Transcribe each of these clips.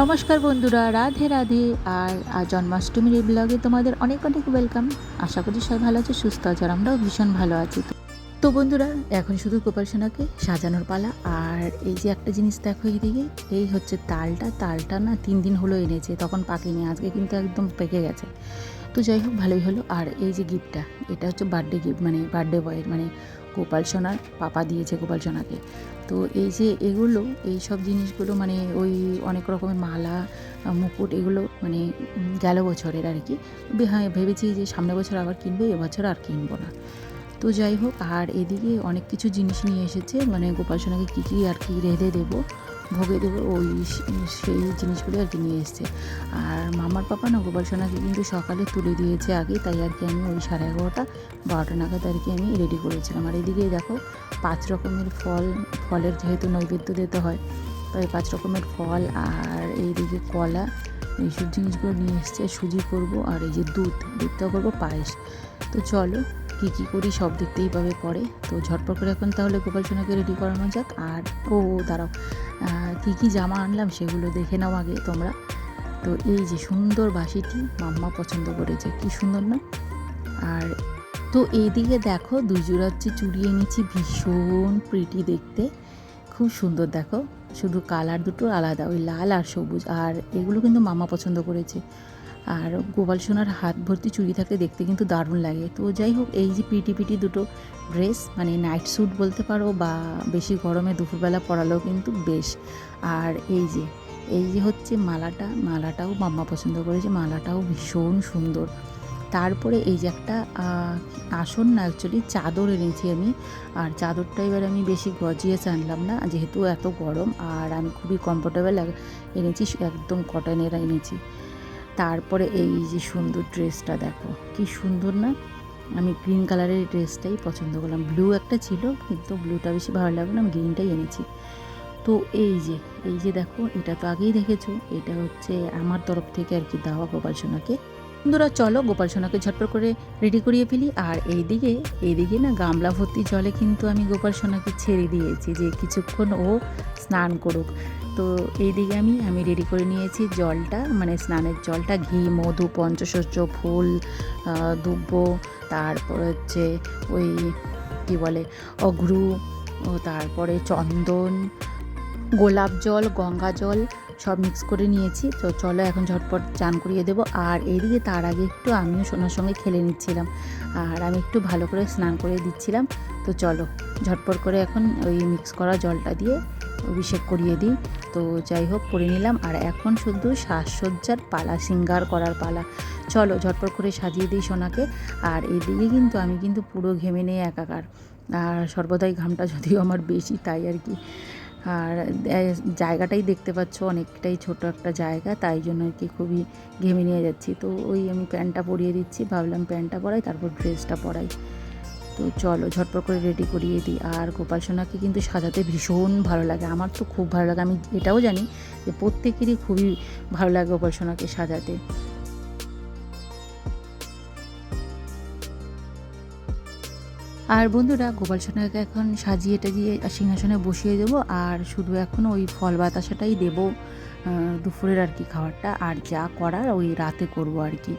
নমস্কার বন্ধুরা, রাধে রাধে। আর আজ জন্মাষ্টমীর এই ব্লগে তোমাদের অনেক অনেক ওয়েলকাম আশা করি সবাই ভালো আছে, সুস্থ আছে, আর আমরাও ভীষণ ভালো আছি। তো বন্ধুরা, এখন শুধু গোপালসোনাকে সাজানোর পালা। আর এই যে একটা জিনিস দেখো এইদিকে এই হচ্ছে তালটা। তালটা না তিন দিন হলো এনেছে, তখন পাকেনি, আজকে কিন্তু একদম পেকে গেছে। তো যাই হোক, ভালোই হলো। আর এই যে গিফটটা এটা হচ্ছে বার্থডে গিফট মানে বার্থডে বয়ের মানে গোপাল সোনার পাপা দিয়েছে গোপাল সোনাকে। তো এই যে এগুলো, এই সব জিনিসগুলো মানে ওই অনেক রকমের মালা মুকুট এগুলো মানে গেল বছরের আর কি। হ্যাঁ ভেবেছি যে সামনে বছর আবার কিনবো এবছর আর কিনবো না। তো যাই হোক, আর এদিকে অনেক কিছু জিনিস নিয়ে এসেছে মানে গোপাল সোনাকে কী কী আর কি রেঁধে দেবো। ভোগে দেবে ওই সেই জিনিসগুলো আর কি নিয়ে এসছে। আর মামার পাপা না গোপাল সোনাকে কিন্তু সকালে তুলে দিয়েছে আগে, তাই আর কি আমি ওই সাড়ে এগারোটা, বারোটা নাগাদ আর কি আমি রেডি করেছিলাম। আর এদিকে দেখো, পাঁচ রকমের ফল, ফলের যেহেতু নৈবেদ্য দিতে হয় তাই পাঁচ রকমের ফল আর এইদিকে কলা এইসব জিনিসগুলো নিয়ে এসছে সুজি করব, আর এই যে দুধ, দুধটা করব পায়েস। তো চলো, কী কী করি সব দেখতেই পাবে পরে। তো ঝটপট করে এখন তাহলে গোপাল সোনাকে রেডি করানো যাক, আর ও, দাঁড়াও কী কী জামা আনলাম সেগুলো দেখে নাও আগে তোমরা। তো এই যে সুন্দর বাসিটি, মাম্মা পছন্দ করেছে, কি সুন্দর না? আর তো এইদিকে দেখো, দুই জোড়া হচ্ছে চুড়ি এনেছি, ভীষণ প্রিটি দেখতে। খুব সুন্দর, দেখো। শুধু কালার দুটো আলাদা, ওই লাল আর সবুজ। আর এগুলো কিন্তু মামা পছন্দ করেছে। আর গোপাল সোনার হাত ভর্তি চুড়ি থাকলে দেখতে কিন্তু দারুণ লাগে। তো যাই হোক, এই যে পিটি পিটি দুটো ড্রেস মানে নাইট স্যুট বলতে পারো বা বেশি গরমে দুপুরবেলা পরালেও কিন্তু বেশ। আর এই যে এই যে হচ্ছে মালাটা, মালাটাও মাম্মা পছন্দ করেছে, মালাটাও ভীষণ সুন্দর। তারপরে এই যে একটা আসন না অ্যাকচুয়ালি চাদর এনেছি আমি। আর চাদরটা এবার আমি বেশি গজিয়ে আনলাম না, যেহেতু এত গরম আর আমি খুবই কমফোর্টেবল এনেছি, একদম কটনের এনেছি। তারপরে এই যে সুন্দর ড্রেসটা দেখো, কি সুন্দর না? আমি গ্রিন কালারের ড্রেসটাই পছন্দ করলাম। ব্লু একটা ছিল, কিন্তু ব্লুটা বেশি ভালো লাগল না, আমি গ্রিনটাই এনেছি। তো এই যে এই যে দেখো, এটা তো আগেই দেখেছ, এটা হচ্ছে আমার তরফ থেকে আর কি দেওয়া গোপাল সোনাকে। বন্ধুরা চলো গোপাল সোনাকে ঝটপট করে রেডি করিয়ে ফেলি। আর এইদিকে এইদিকে না গামলা ভর্তি জলে কিন্তু আমি গোপাল সোনাকে ছেড়ে দিয়েছি যে কিছুক্ষণ ও স্নান করুক। তো এইদিকে আমি আমি রেডি করে নিয়েছি জলটা মানে স্নানের জলটা, ঘি, মধু, পঞ্চশস্য, ফুল দুব্ব, তারপর হচ্ছে ওই কী বলে, অঘ্রু, ও তারপরে চন্দন, গোলাপ জল, গঙ্গা জল সব মিক্স করে নিয়েছি। তো চলো এখন ঝটপট চান করিয়ে দেবো। আর এইদিকে তার আগে একটু আমিও সোনার সঙ্গে খেলে নিচ্ছিলাম। আর আমি একটু ভালো করে স্নান করে দিচ্ছিলাম। তো চলো ঝটপট করে এখন ওই মিক্স করা জলটা দিয়ে অভিষেক করিয়ে দিই। তো যাই হোক, করে নিলাম। আর এখন শুধু সাজসজ্জার পালা, সিঙ্গার করার পালা। চলো ঝটপট করে সাজিয়ে দিই সোনাকে। আর এদিকে কিন্তু আমি কিন্তু পুরো ঘেমে নিয়ে একাকার। আর সর্বদাই ঘামটা যদিও আমার বেশি, তাই আর কি। আর জায়গাটাই দেখতে পাচ্ছ, অনেকটাই ছোট একটা জায়গা, তাই জন্য আর কি খুবই ঘেমে নিয়ে যাচ্ছি। তো ওই আমি প্যান্টটা পরিয়ে দিচ্ছি, ভাবলাম প্যান্টটা পরাই, তারপর ড্রেসটা পরাই। তো চলো, ঝটপট করে রেডি করিয়ে দিই। আর গোপাল সোনাকে কিন্তু সাজাতে ভীষণ ভালো লাগে, আমার তো খুব ভালো লাগে। আমি এটাও জানি যে প্রত্যেকেরই খুবই ভালো লাগে গোপাল সোনাকে সাজাতে। আর বন্ধুরা, গোপাল সোনাকে এখন সাজিয়ে টাজিয়ে সিংহাসনে বসিয়ে দেবো আর শুধু এখন ওই ফল বাতাসাটাই দেবো দুপুরের আর কি খাবারটা। আর যা করার ওই রাতে করব আর কি।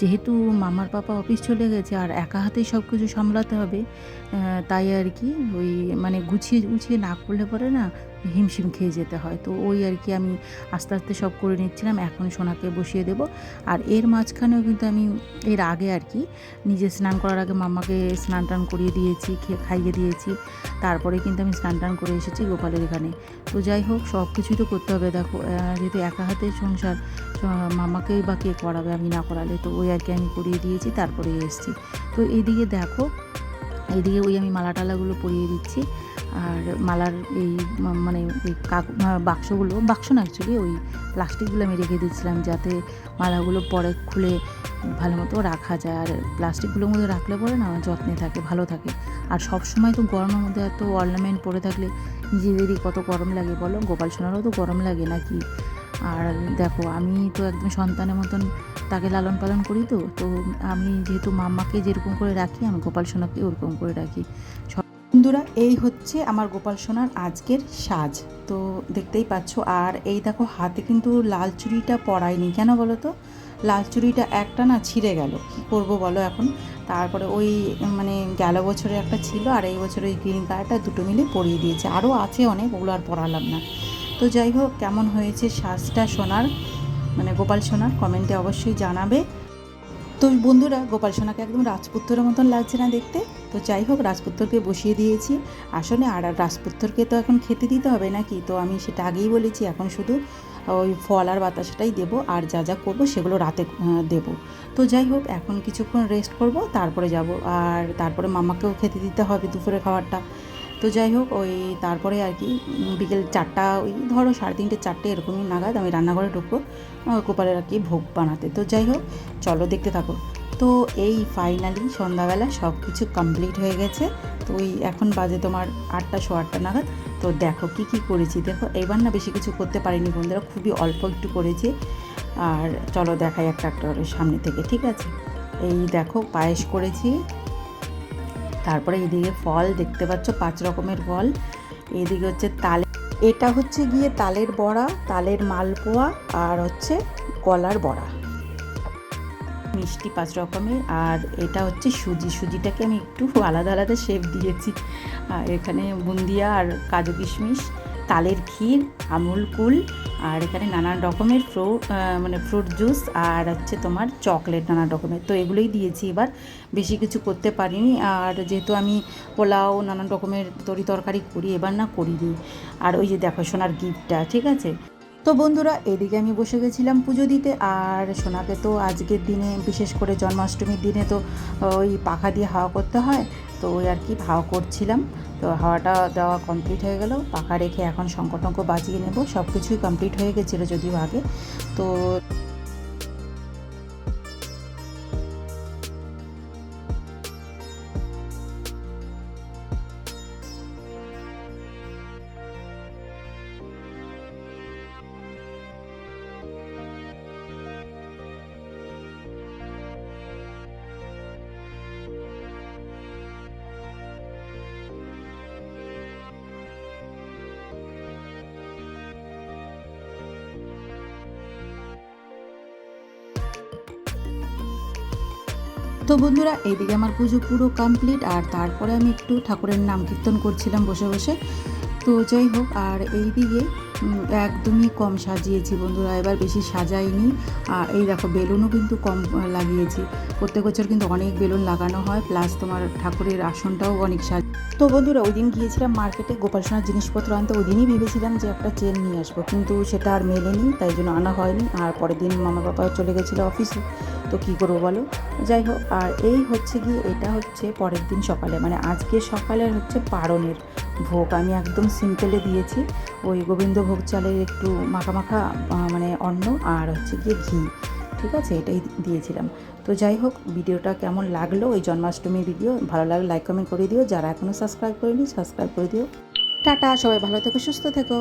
যেহেতু মামার পাপা অফিস চলে গেছে আর একা হাতেই সব কিছু সামলাতে হবে তাই আর কি ওই মানে গুছিয়ে গুছিয়ে না করলে পরে না হিমশিম খেয়ে যেতে হয়। তো ওই আর কি আমি আস্তে আস্তে সব করে নিচ্ছিলাম এখন সোনাকে বসিয়ে দেব। আর এর মাঝখানেও কিন্তু আমি এর আগে আর কি নিজে স্নান করার আগে মাম্মাকে স্নান টান করিয়ে দিয়েছি, খেয়ে খাইয়ে দিয়েছি। তারপরে কিন্তু আমি স্নান টান করে এসেছি গোপালের এখানে। তো যাই হোক, সব কিছুই তো করতে হবে। দেখো যেহেতু একা হাতে সংসার মামাকেই বা কে করাবে, আমি না করালে? তো ওই আর কি আমি করিয়ে দিয়েছি তারপরে এসেছি। তো এইদিকে দেখো এইদিকে ওই আমি মালা টালাগুলো পরিয়ে দিচ্ছি। আর মালার এই মানে কাক বাক্সগুলো, বাক্স না অ্যাকচুয়ালি ওই প্লাস্টিকগুলো আমি রেখে দিয়েছিলাম যাতে মালাগুলো পরে খুলে ভালো মতো রাখা যায়। আর প্লাস্টিকগুলোর মধ্যে রাখলে পরে না যত্নে থাকে, ভালো থাকে। আর সব সময় তো গরমের মধ্যে এত অর্নামেন্ট পরে থাকলে নিজেদেরই কত গরম লাগে বলো? গোপাল সোনারও তো গরম লাগে নাকি? আর দেখো, আমি তো একদম সন্তানের মতন তাকে লালন পালন করি তো তো আমি যেহেতু মাম্মাকে যেরকম করে রাখি, আমি গোপাল সোনাকে ওরকম করে রাখি। সব- বন্ধুরা, এই হচ্ছে আমার গোপাল সোনার আজকের সাজ। তো দেখতেই পাচ্ছ, আর এই দেখো, হাতে কিন্তু লাল চুড়িটা পরায়নি কেন বলো তো? লাল চুড়িটা একটা না ছিঁড়ে গেল। কী করব বলো এখন? তারপরে ওই মানে গেল বছরে একটা ছিল, আর এই বছর ওই গ্রিন কালারটা দুটো মিলে পরিয়ে দিয়েছে। আরও আছে অনেক, ওগুলো আর পরালাম না। তো যাই হোক, কেমন হয়েছে সাজটা সোনার? মানে গোপাল সোনার কমেন্টে অবশ্যই জানাবে। তো বন্ধুরা, গোপাল সোনাকে একদম রাজপুত্রের মতন লাগছে না দেখতে। তো যাই হোক রাজপুত্রকে বসিয়ে দিয়েছি। আসলে আর রাজপুত্রকে তো এখন খেতে দিতে হবে নাকি? তো আমি সেটা আগেই বলেছি, এখন শুধু ওই ফল আর বাতাসটাই দেবো, আর যা যা করব সেগুলো রাতে দেবো। তো যাই হোক, এখন কিছুক্ষণ রেস্ট করব, তারপরে যাব। আর তারপরে মামাকেও খেতে দিতে হবে দুপুরে খাবারটা। তো যাই হোক, ওই তারপরে আর কি বিকেল চারটা, ওই ধরো সাড়ে তিনটে, চারটে এরকমই নাগাদ আমি রান্নাঘরে ঢুকবো গোপালের আর কি ভোগ বানাতে। তো যাই হোক, চলো দেখতে থাকো। তো এই ফাইনালি সন্ধ্যাবেলা সব কিছু কমপ্লিট হয়ে গেছে। তো ওই এখন বাজে তোমার আটটা শো আটটা নাগাদ। তো দেখো কি কি করেছি। দেখো এবার না বেশি কিছু করতে পারিনি বন্ধুরা, খুবই অল্প একটু করেছি। আর চলো দেখাই একটা একটা সামনে থেকে, ঠিক আছে? এই দেখো পায়েস করেছি। তারপরে এদিকে ফল দেখতে পাচ্ছ, পাঁচ রকমের ফল। এদিকে হচ্ছে তালে, এটা হচ্ছে গিয়ে তালের বড়া, তালের মালপোয়া, আর হচ্ছে কলার বড়া। মিষ্টি পাঁচ রকমের। আর এটা হচ্ছে সুজি। সুজিটাকে আমি একটু আলাদা আলাদা শেপ দিয়েছি। আর এখানে বুন্দিয়া আর কাজু কিশমিশ, তালের ক্ষীর, আমুল কুল, আর এখানে নানান রকমের ফ্রুট মানে ফ্রুট জুস আর হচ্ছে তোমার চকলেট নানান রকমের। তো এগুলোই দিয়েছি এবার। বেশি কিছু করতে পারিনি। আর যেহেতু আমি পোলাও, নানান রকমের তরি তরকারি করি, এবার না করিনি। আর ওই যে দেখো সোনার গিফটটা ঠিক আছে? তো বন্ধুরা, এদিকে আমি বসে গেছিলাম পুজো দিতে, আর সোনাকে তো আজকের দিনে, বিশেষ করে জন্মাষ্টমীর দিনে তো ওই পাখা দিয়ে হাওয়া করতে হয়, তো ওই আর কি হাওয়া করছিলাম। তো হাওয়াটা দেওয়া কমপ্লিট হয়ে গেল, পাখা রেখে এখন বাঁচিয়ে বাজিয়ে নেব সব কিছুই কমপ্লিট হয়ে গেছিল যদিও আগে। তো তো বন্ধুরা এইদিকে আমার পুজো পুরো কমপ্লিট আর তারপরে আমি একটু ঠাকুরের নাম কীর্তন করছিলাম বসে বসে। তো যাই হোক আর এইদিকে উম, একদমই কম সাজিয়েছি বন্ধুরা এবার বেশি সাজাইনি। আর এই দেখো বেলুনও কিন্তু কম লাগিয়েছি। প্রত্যেক বছর কিন্তু অনেক বেলুন লাগানো হয় প্লাস তোমার ঠাকুরের আসনটাও অনেক সাজ তো বন্ধুরা ওই দিন গিয়েছিলাম মার্কেটে গোপাল সোনার জিনিসপত্র আনতে। ওই দিনই ভেবেছিলাম যে একটা চেন নিয়ে আসব কিন্তু সেটা আর মেলেনি তাই জন্য আনা হয়নি। আর পরের দিন মামা বাবা চলে গেছিল অফিসে তো কী করব বলো? যাই হোক, আর এই হচ্ছে গিয়ে এটা হচ্ছে পরের দিন সকালে মানে আজকে সকালের হচ্ছে পারণের ভোগ। আমি একদম সিম্পলে দিয়েছি। ওই গোবিন্দভোগ চালের একটু মাখা মাখা মানে অন্ন আর হচ্ছে গিয়ে ঘি, ঠিক আছে? এটাই দিয়েছিলাম। তো যাই হোক, ভিডিওটা কেমন লাগল ওই জন্মাষ্টমী ভিডিও? ভালো লাগলে লাইক কমেন্ট করে দিও। যারা এখনও সাবস্ক্রাইব করেনি সাবস্ক্রাইব করে দিও। টাটা, সবাই ভালো থেকো, সুস্থ থেকো।